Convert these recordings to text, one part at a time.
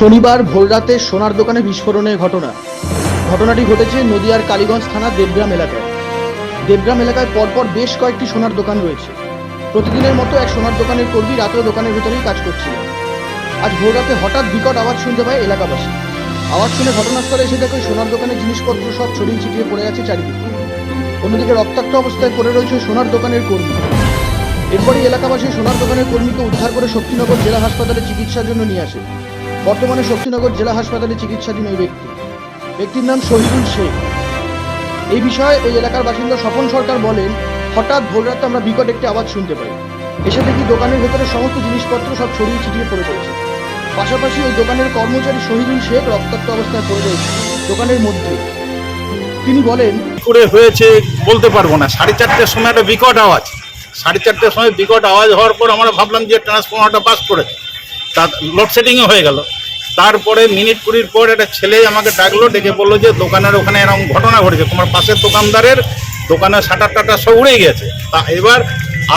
শনিবার ভোররাতে সোনার দোকানে বিস্ফোরণের ঘটনা। ঘটনাটি ঘটেছে নদিয়ার কালীগঞ্জ থানার দেবগ্রাম এলাকায়। দেবগ্রাম এলাকায় পরপর বেশ কয়েকটি সোনার দোকান রয়েছে। প্রতিদিনের মতো এক সোনার দোকানের কর্মী রাতেও দোকানের ভেতরেই কাজ করছিলেন আজ ভোররাতে হঠাৎ বিকট আওয়াজ শুনতে পায় এলাকাবাসী। আওয়াজ শুনে ঘটনাস্থলে এসে দেখে সোনার দোকানের জিনিসপত্র সব ছড়িয়ে ছিটিয়ে পড়ে আছে চারিদিকে। অন্যদিকে রক্তাক্ত অবস্থায় পড়ে রয়েছে সোনার দোকানের কর্মী। এরপরই এলাকাবাসী সোনার দোকানের কর্মীকে উদ্ধার করে শক্তিনগর জেলা হাসপাতালে চিকিৎসার জন্য নিয়ে আসে। বর্তমানে শক্তিনগর জেলা হাসপাতালে চিকিৎসাধীন ওই ব্যক্তি। ব্যক্তির নাম শহীদুল শেখ। এই বিষয়ে ওই এলাকার বাসিন্দা স্বপন সরকার বলেন, হঠাৎ ভোররাতে আমরা বিকট একটি আওয়াজ শুনতে পাই। এসে দেখি দোকানের ভেতরে সমস্ত জিনিসপত্র সব ছড়িয়ে ছিটিয়ে পড়ে রয়েছে। পাশাপাশি ওই দোকানের কর্মচারী শহীদুল শেখ রক্তাক্ত অবস্থায় পড়ে রয়েছে দোকানের মধ্যে। তিনি বলেন, করে হয়েছে বলতে পারব না। সাড়ে চারটের সময় একটা বিকট আওয়াজ। সাড়ে চারটের সময় বিকট আওয়াজ হওয়ার পর আমরা ভাবলাম যে ট্রান্সফর্মারটা বাস করেছে। তা লোডশেডিংও হয়ে গেল। তারপরে মিনিট কুড়ির পর একটা ছেলে আমাকে ডাকলো, ডেকে বলল যে দোকানের ওখানে এরকম ঘটনা ঘটেছে। তোমার পাশের দোকানদারের দোকানের শাটার টাটার সব উড়ে গেছে তা এবার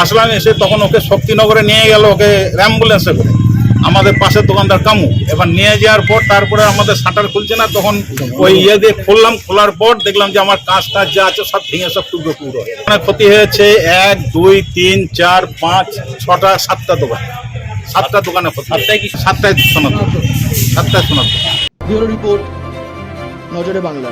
আসলাম এসে তখন ওকে শক্তিনগরে নিয়ে গেল, ওকে অ্যাম্বুলেন্সে করে। আমাদের পাশের দোকানদার কামু। এবার নিয়ে যাওয়ার পর তারপরে আমাদের শাটার খুলছে না, তখন ওই ইয়ে দিয়ে খুললাম। খোলার পর দেখলাম যে আমার কাঁচ টাচ যা আছে সব ভেঙে সব টুকরো টুকরো। মানে ক্ষতি হয়েছে এক, দুই, তিন, চার, পাঁচ, ছটা, সাতটা দোকান। সাতটা দোকানে সাতটায় কি? সাতটায় সোনার সাতটায় ব্যুরো রিপোর্ট নজরে বাংলা।